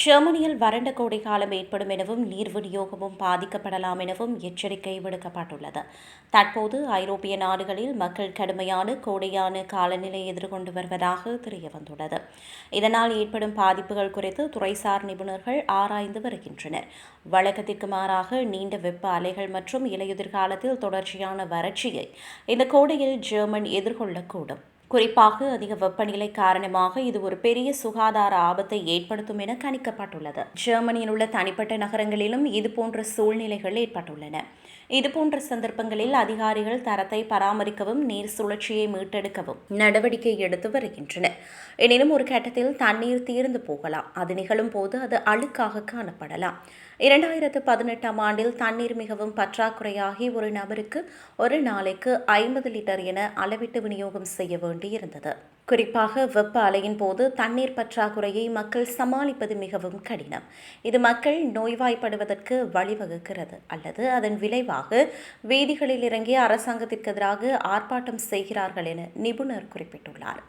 ஜெர்மனியில் வறண்ட கோடை காலம் ஏற்படும் எனவும் நீர் விநியோகமும் பாதிக்கப்படலாம் எனவும் எச்சரிக்கை விடுக்கப்பட்டுள்ளது. தற்போது ஐரோப்பிய நாடுகளில் மக்கள் கடுமையான கோடையான காலநிலை எதிர்கொண்டு வருவதாக தெரியவந்துள்ளது. இதனால் ஏற்படும் பாதிப்புகள் குறித்து துறைசார் நிபுணர்கள் ஆராய்ந்து வருகின்றனர். வழக்கத்திற்கு மாறாக நீண்ட வெப்ப அலைகள் மற்றும் இலையுதிர் காலத்தில் தொடர்ச்சியான வறட்சியை இந்த கோடையில் ஜெர்மன் எதிர்கொள்ளக்கூடும். குறிப்பாக அதிக வெப்பநிலை காரணமாக இது ஒரு பெரிய சுகாதார ஆபத்தை ஏற்படுத்தும் என கணிக்கப்பட்டுள்ளது. ஜெர்மனியில் உள்ள தனிப்பட்ட நகரங்களிலும் இதுபோன்ற சூழ்நிலைகள் ஏற்பட்டுள்ளன. இதுபோன்ற சந்தர்ப்பங்களில் அதிகாரிகள் தரத்தை பராமரிக்கவும் நீர் சுழற்சியை மீட்டெடுக்கவும் நடவடிக்கை எடுத்து வருகின்றனர். எனினும் ஒரு கட்டத்தில் தண்ணீர் தீர்ந்து போகலாம். அது நிகழும் போது அது அழுக்காக காணப்படலாம். இரண்டாயிரத்து பதினெட்டாம் ஆண்டில் தண்ணீர் மிகவும் பற்றாக்குறையாகி ஒரு நபருக்கு ஒரு நாளைக்கு ஐம்பது லிட்டர் என அளவிட்டு விநியோகம் செய்ய வேண்டும். வேண்டியிருந்தது குறிப்பாக வெப்ப அலையின் போது தண்ணீர் பற்றாக்குறையை மக்கள் சமாளிப்பது மிகவும் கடினம். இது மக்கள் நோய்வாய்ப்படுவதற்கு வழிவகுக்கிறது. அல்லது அதன் விளைவாக வீதிகளில் இறங்கி அரசாங்கத்திற்கு எதிராக ஆர்ப்பாட்டம் செய்கிறார்கள் என நிபுணர் குறிப்பிட்டுள்ளார்.